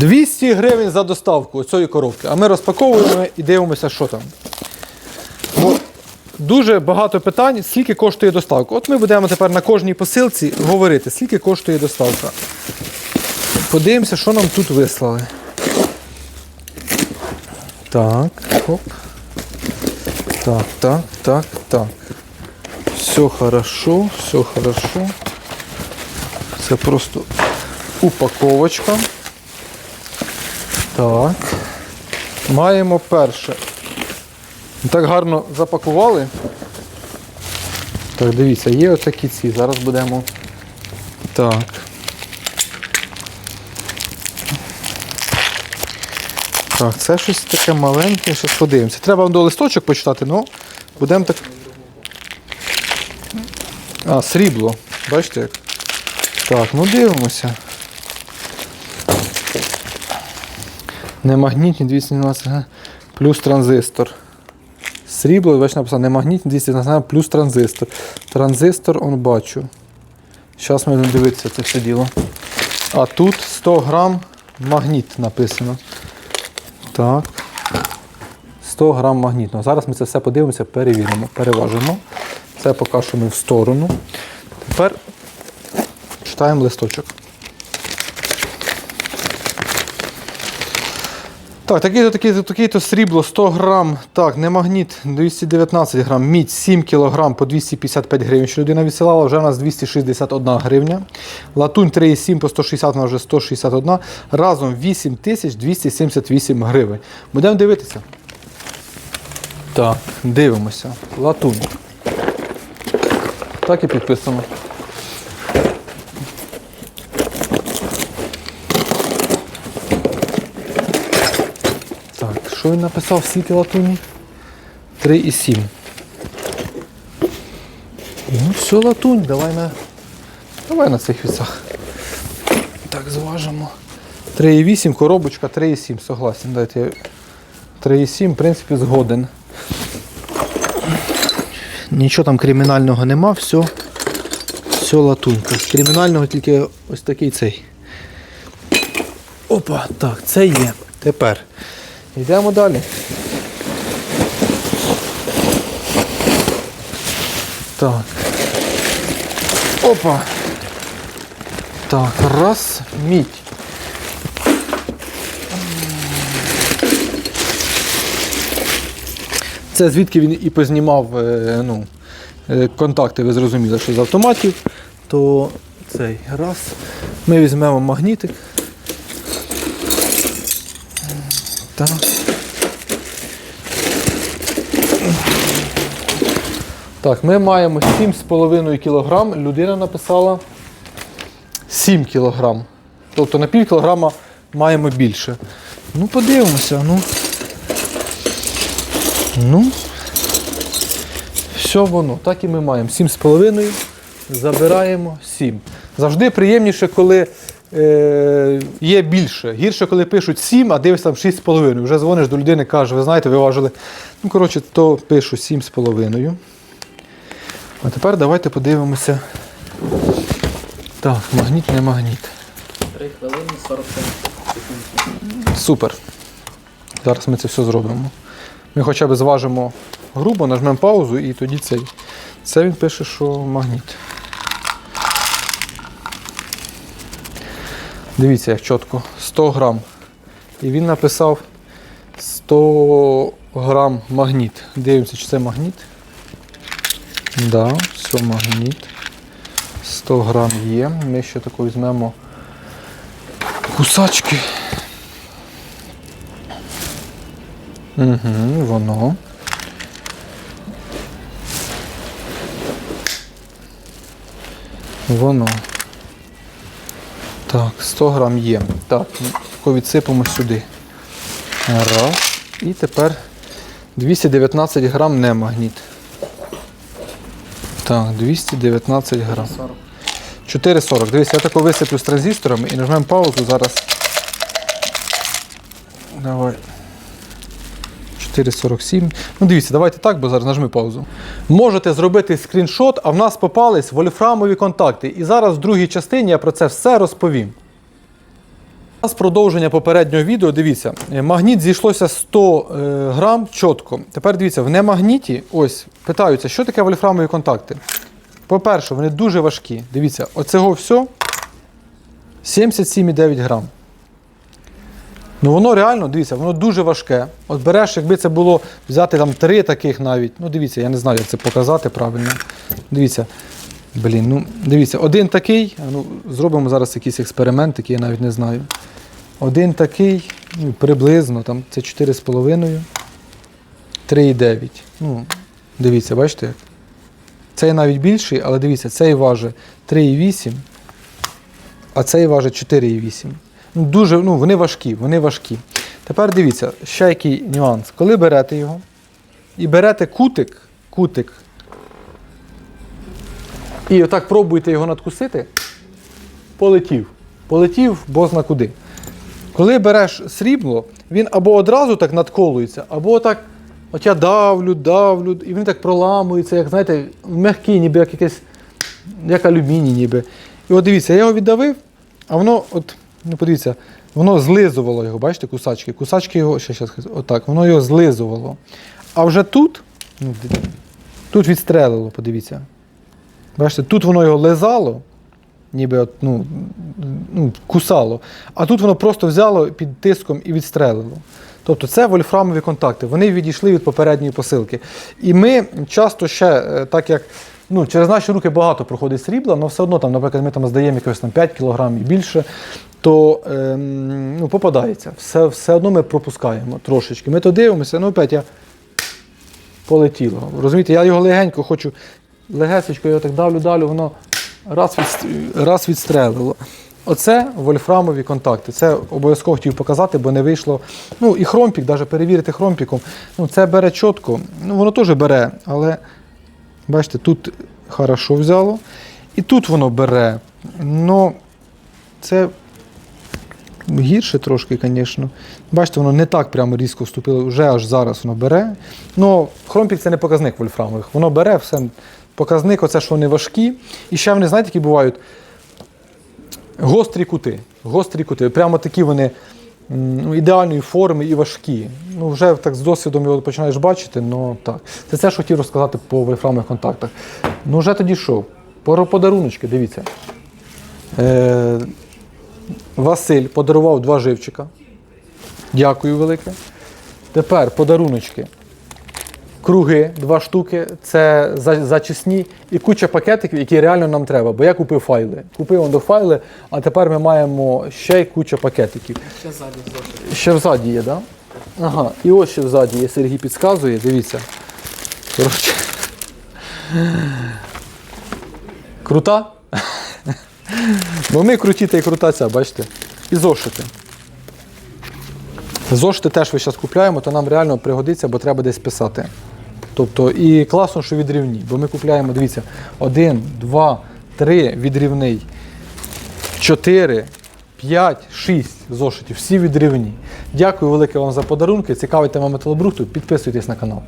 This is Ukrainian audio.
200 гривень за доставку цієї коробки. А ми розпаковуємо і дивимося, що там. Дуже багато питань, скільки коштує доставка. От ми будемо тепер на кожній посилці говорити, скільки коштує доставка. Подивимося, що нам тут вислали. Так, хоп. Так, так, так, так. Все хорошо, все хорошо. Це просто упаковочка. Так. Маємо перше. Так гарно запакували. Так, дивіться, є отакі ці. Зараз будемо. Так. Так, це щось таке маленьке, щось подивимося. Треба до листочок почитати, ну будемо так. А, срібло. Бачите як? Так, ну дивимося. Немагнітні 212 ага, плюс транзистор. Срібло, бачите, написано немагнітні 212 плюс транзистор. Транзистор он бачу. Зараз ми будемо дивитися це все діло. А тут 100 грам магніт написано. Так. 100 грам магнітного. Зараз ми це все подивимося, перевіримо, переважимо. Це ми в сторону. Тепер читаємо листочок. Так, такий-то такий, такий-то срібло 100 грам. Так, не магніт 219 грам, мідь 7 кг по 255 гривень. Що людина відсилала, вже у нас 261 гривня. Латунь 3,7 по 160 вона вже 161. Разом 8278 гривень. Будемо дивитися. Так, дивимося. Латунь. Так і підписано. Так, що він написав скільки латуні? 3,7. Ну, все латунь, давай на. Давай на цих вісах. Так, зважимо. 3,8, коробочка 3,7, согласен. Дайте. 3,7, в принципі, згоден. Нічого там кримінального нема, все. Все латунька. З кримінального тільки ось такий цей. Опа, так, це є. Тепер. Йдемо далі. Так. Опа. Так, раз, мідь. Це звідки він і познімав е, ну, е, контакти, ви зрозуміли, що з автоматів, то цей раз. Ми візьмемо магнітик. Так. Так, ми маємо 7,5 кг. Людина написала 7 кг. Тобто на пів кілограма маємо більше. Ну, подивимося, ну. Ну. Все воно. Так і ми маємо. 7,5. Забираємо 7. Завжди приємніше, коли є більше. Гірше, коли пишуть 7, а дивишся там 6,5. Вже дзвониш до людини, кажеш, ви знаєте, ви важили. Ну, коротше, то пишу 7,5. А тепер давайте подивимося. Так, магніт, не магніт. 3 хвилини 47 секунд. Супер. Зараз ми це все зробимо. Ми хоча б зважимо грубо, нажмемо паузу і тоді цей. Це він пише, що магніт. Дивіться, як чітко. 100 грам. І він написав 100 грам магніт. Дивимося, чи це магніт. Да, все магніт. 100 грам є. Ми ще таку візьмемо кусачки. Угу, воно. Воно. Так, 100 грам є. Так, відсипемо сюди. Раз. І тепер 219 грам не магніт. Так, 219 грам. 4,40. Дивись, я тако висиплю з транзисторами і нажмемо паузу зараз. Давай. 4,47. Ну дивіться, давайте так, бо зараз нажми паузу. Можете зробити скріншот, а в нас попались вольфрамові контакти. І зараз в другій частині я про це все розповім. У нас продовження попереднього відео. Дивіться, е, магніт зійшлося 100 е, грам чітко. Тепер дивіться, в немагніті, ось питаються, що таке вольфрамові контакти. По-перше, вони дуже важкі. Дивіться, оцього все 77,9 грам. Ну воно реально, дивіться, воно дуже важке. От береш, якби це було взяти там три таких навіть. Ну, дивіться, я не знаю, як це показати правильно. Дивіться. Блін, ну дивіться, один такий, ну, зробимо зараз якийсь експеримент, який я навіть не знаю. Один такий, ну, приблизно, там, це 4,5, 3,9. Ну, дивіться, бачите? як? Цей навіть більший, але дивіться, цей важить 3,8, а цей важить 4,8. Ну, дуже, ну, вони важкі, вони важкі. Тепер дивіться, ще який нюанс. Коли берете його і берете кутик, кутик, і отак пробуєте його надкусити, полетів. Полетів, бозна куди. Коли береш срібло, він або одразу так надколується, або так, от я давлю, давлю, і він так проламується, як знаєте, м'який, ніби як якесь, як алюміній ніби. І от дивіться, я його віддавив, а воно, от, ну подивіться, воно злизувало його, бачите, кусачки. Кусачки його, ще, ще, отак, воно його злизувало. А вже тут, ну, тут відстрелило, подивіться. Бачите, тут воно його лизало, ніби от, ну, ну, кусало, а тут воно просто взяло під тиском і відстрелило. Тобто це вольфрамові контакти, вони відійшли від попередньої посилки. І ми часто ще, е, так як ну, через наші руки багато проходить срібла, але все одно, там, наприклад, ми там здаємо якось там 5 кг і більше, то ем, ну, попадається. Все, все одно ми пропускаємо трошечки. Ми то дивимося, ну опять я полетіло. Розумієте, я його легенько хочу, легесечко його так давлю, давлю, воно раз, від, раз відстрелило. Оце вольфрамові контакти. Це обов'язково хотів показати, бо не вийшло. Ну і хромпік, навіть перевірити хромпіком. Ну, це бере чітко. Ну, воно теж бере, але бачите, тут хорошо взяло. І тут воно бере. Ну, це гірше трошки, звісно. Бачите, воно не так прямо різко вступило, вже аж зараз воно бере. Ну, хромпік це не показник вольфрамових. Воно бере все. Показник, оце, що вони важкі. І ще вони, знаєте, які бувають гострі кути. Гострі кути. Прямо такі вони ну, ідеальної форми і важкі. Ну, вже так з досвідом його починаєш бачити, ну так. Це все, що хотів розказати по вольфрамових контактах. Ну, вже тоді що? Подаруночки, дивіться. Е, Василь подарував два живчика. Дякую велике. Тепер подаруночки. Круги, два штуки, це за- зачисні і куча пакетиків, які реально нам треба. Бо я купив файли. Купив он до файли, а тепер ми маємо ще й куча пакетиків. Ще ззаді. Ще взаді є, так? Да? Ага, і ось ще взаді є, Сергій підказує, дивіться. Коротше. Крута? Бо ми круті та й крута ця, бачите? І зошити. Зошити теж ви зараз купляємо, то нам реально пригодиться, бо треба десь писати. Тобто, і класно, що відрівні, бо ми купляємо, дивіться, один, два, три відрівний, чотири, 5, 6 зошитів, всі відрівні. Дякую велике вам за подарунки. Цікавий тема металобрухту. Підписуйтесь на канал.